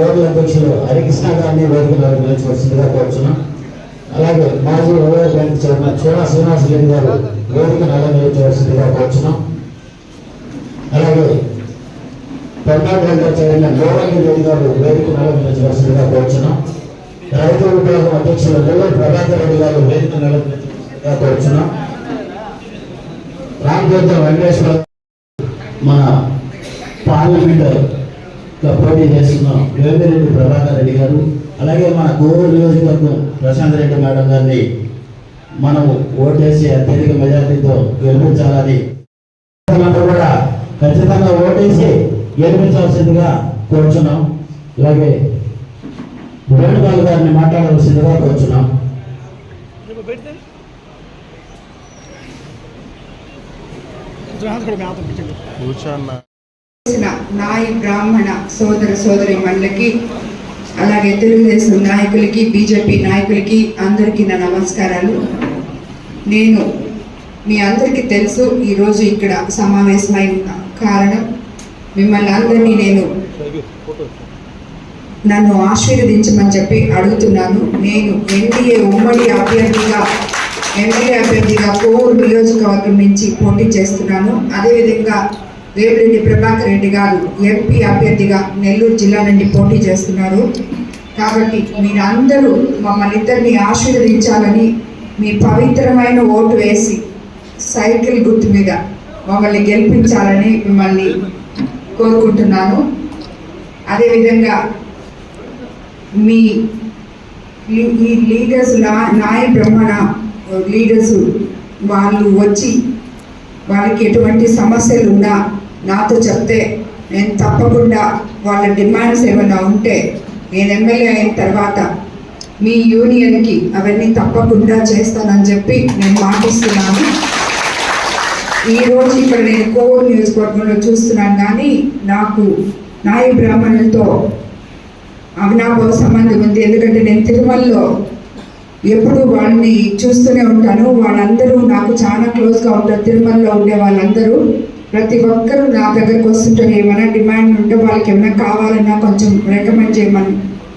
రోడ్ల అధ్యక్షులు హరికృష్ణ గారిని వేదిక నిలిచివలసిందిగా కోరుచున్నాం. అలాగే మాజీ ఉదయ బ్యాంక్ చైర్మన్ చోళ శ్రీనివాస రెడ్డి గారు వేదిక నిలిచివలసిందిగా కోరుచున్నాం. అలాగే పెద్దాడ చైర్మన్ గోవర్ధన్ రెడ్డి గారు వేదిక నిలిచివలసిందిగా కోరుచున్నాం. రైతు విభాగం అధ్యక్షులు గోవర్ ప్రభాకర్ రెడ్డి గారు వేదిక నిలిచివలసిందిగా కోరుచున్నాం. రామతీర్థ వెంకటేశ్వర మన పార్లమెంట్ పోటీ చేస్తున్న వేమిరెడ్డి ప్రభాకర్ రెడ్డి గారు అలాగే మన గోరు నియోజకవర్గం ప్రశాంత్ రెడ్డి మేడం గారిని మనం ఓటేసి అత్యధిక మెజార్టీతో గెలిపించాలని కూడా ఖచ్చితంగా ఓటేసి గెలిపించాల్సిందిగా కోరుచున్నాం. అలాగే వేణుగోపాల్ గారిని మాట్లాడవలసిందిగా కోరుచున్నాం. కూర్చోన్న వచ్చిన నాయ బ్రాహ్మణ సోదర సోదరి మళ్ళకి అలాగే తెలుగుదేశం నాయకులకి బీజేపీ నాయకులకి అందరికీ నా నమస్కారాలు. నేను మీ అందరికీ తెలుసు ఈరోజు ఇక్కడ సమావేశమైన కారణం మిమ్మల్ని అందరినీ నేను నన్ను ఆశీర్వదించమని చెప్పి అడుగుతున్నాను. నేను ఎన్డీఏ ఉమ్మడి అభ్యర్థిగా ఎన్డీఏ అభ్యర్థిగా కోవూరు నియోజకవర్గం నుంచి పోటీ చేస్తున్నాను. అదేవిధంగా వేమిరెడ్డి ప్రభాకర్ రెడ్డి గారు ఎంపీ అభ్యర్థిగా నెల్లూరు జిల్లా నుండి పోటీ చేస్తున్నారు. కాబట్టి మీరందరూ అందరూ మమ్మల్ని ఇద్దరిని ఆశీర్వదించాలని మీ పవిత్రమైన ఓటు వేసి సైకిల్ గుర్తు మీద మమ్మల్ని గెలిపించాలని మిమ్మల్ని కోరుకుంటున్నాను. అదేవిధంగా మీ ఈ లీడర్స్ నా నాయ బ్రహ్మణ లీడర్స్ వాళ్ళు వచ్చి వాళ్ళకి ఎటువంటి సమస్యలు ఉన్నా నాతో చెప్తే నేను తప్పకుండా వాళ్ళ డిమాండ్స్ ఏమైనా ఉంటే నేను ఎమ్మెల్యే అయిన తర్వాత మీ యూనియన్కి అవన్నీ తప్పకుండా చేస్తానని చెప్పి నేను మాటిస్తున్నాను. ఈ రోజు ఇక్కడ నేను కోవూరు నియోజకవర్గంలో చూస్తున్నాను కానీ నాకు నాయి బ్రాహ్మణులతో అవినాభావ సంబంధం ఉంది. ఎందుకంటే నేను తిరుమలలో ఎప్పుడు వాళ్ళని చూస్తూనే ఉంటాను. వాళ్ళందరూ నాకు చాలా క్లోజ్గా ఉంటారు. తిరుమలలో ఉండే వాళ్ళందరూ ప్రతి ఒక్కరూ నా దగ్గరకు వస్తుంటారు ఏమైనా డిమాండ్ ఉంటే వాళ్ళకి ఏమైనా కావాలన్నా కొంచెం రికమెండ్ చేయమని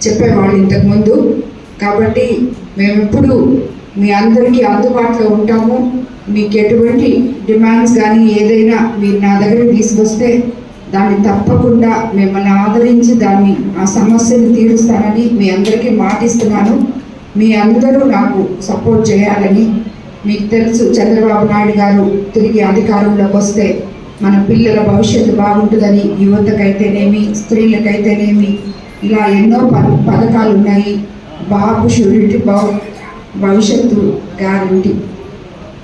చెప్పేవాళ్ళు ఇంతకుముందు కాబట్టి మేము ఎప్పుడు మీ అందరికీ అందుబాటులో ఉంటాము. మీకు ఎటువంటి డిమాండ్స్ కానీ ఏదైనా మీరు నా దగ్గర తీసుకొస్తే దాన్ని తప్పకుండా మిమ్మల్ని ఆదరించి దాన్ని ఆ సమస్యను తీరుస్తానని మీ అందరికీ మాటిస్తున్నాను. మీ అందరూ నాకు సపోర్ట్ చేయాలని మీకు తెలుసు. చంద్రబాబు నాయుడు గారు తిరిగి అధికారంలోకి వస్తే మన పిల్లల భవిష్యత్తు బాగుంటుందని యువతకైతేనేమి స్త్రీలకైతేనేమి ఇలా ఎన్నో ప పథకాలు ఉన్నాయి బాబు షూరిటీ బాబు భవిష్యత్తు గ్యారంటీ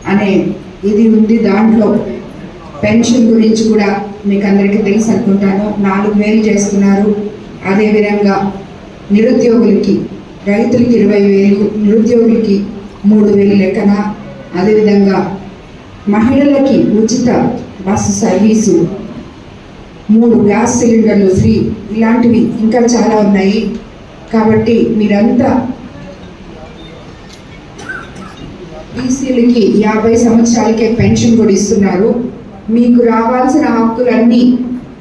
అనే ఇది ఉంది దాంట్లో. పెన్షన్ గురించి కూడా మీకు అందరికీ తెలుసు అనుకుంటాను. నాలుగు వేలు చేస్తున్నారు. అదేవిధంగా నిరుద్యోగులకి రైతులకి ఇరవై వేలు నిరుద్యోగులకి మూడు వేలు లెక్కన. అదేవిధంగా మహిళలకి ఉచిత బస్సు సర్వీసు మూడు గ్యాస్ సిలిండర్లు ఫ్రీ. ఇలాంటివి ఇంకా చాలా ఉన్నాయి. కాబట్టి మీరంతా బీసీలకి యాభై సంవత్సరాలకే పెన్షన్ కూడా ఇస్తున్నారు. మీకు రావాల్సిన హక్కులన్నీ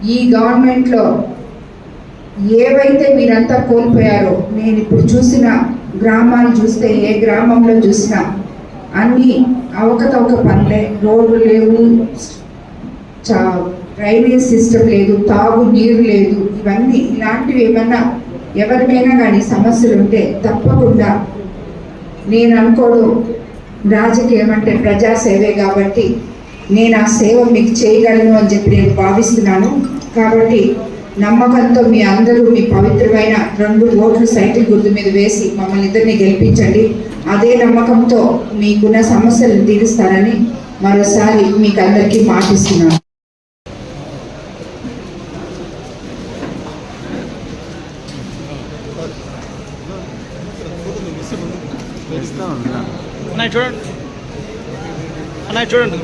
ఈ గవర్నమెంట్లో ఏవైతే మీరంతా కోల్పోయారో నేను ఇప్పుడు చూసిన గ్రామాలు చూస్తే ఏ గ్రామంలో చూసినా అన్నీ అవకతవక పనులే. రోడ్లు లేవు చా డ్రైనేజ్ సిస్టమ్ లేదు తాగు నీరు లేదు ఇవన్నీ ఇలాంటివి ఏమన్నా ఎవరికైనా కానీ సమస్యలు ఉంటే తప్పకుండా నేను అనుకోడు రాజకీయం అంటే ప్రజాసేవే కాబట్టి నేను ఆ సేవ మీకు చేయగలను అని చెప్పి నేను భావిస్తున్నాను. కాబట్టి నమ్మకంతో మీ అందరూ మీ పవిత్రమైన రెండు ఓట్లు సైకిల్ గుర్తు మీద వేసి మమ్మల్ని ఇద్దరిని గెలిపించండి. అదే నమ్మకంతో మీకున్న సమస్యలను తీరుస్తారని మరోసారి మీకు అందరికీ మాటిస్తున్నాను. ఇస్తా ఉన్నా అన్నయ్య చూడండి. అన్నయ్య చూడండి.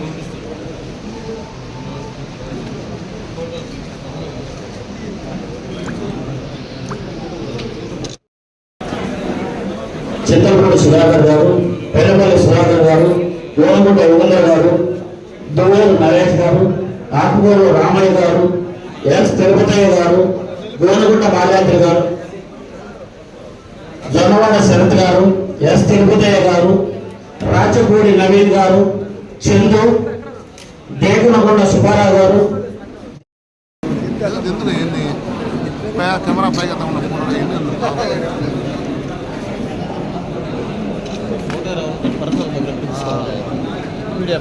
చింతలపూడి సుధాకర్ గారు పెరపల్లి సుధాకర్ గారు గోనగుంట యుగంధర్ గారు దువ్వేలు నరేష్ గారు ఆకుకూరు రామయ్య గారు ఎస్ తిరుపతయ్య గారు గోనగుంట బాలాద్రి గారు జొన్నవాడ శరత్ గారు ఎస్ తిరుపతయ్య గారు రాచపూడి నవీన్ గారు చందు దేగునగొండ సుబ్బారావు గారు. మీడియా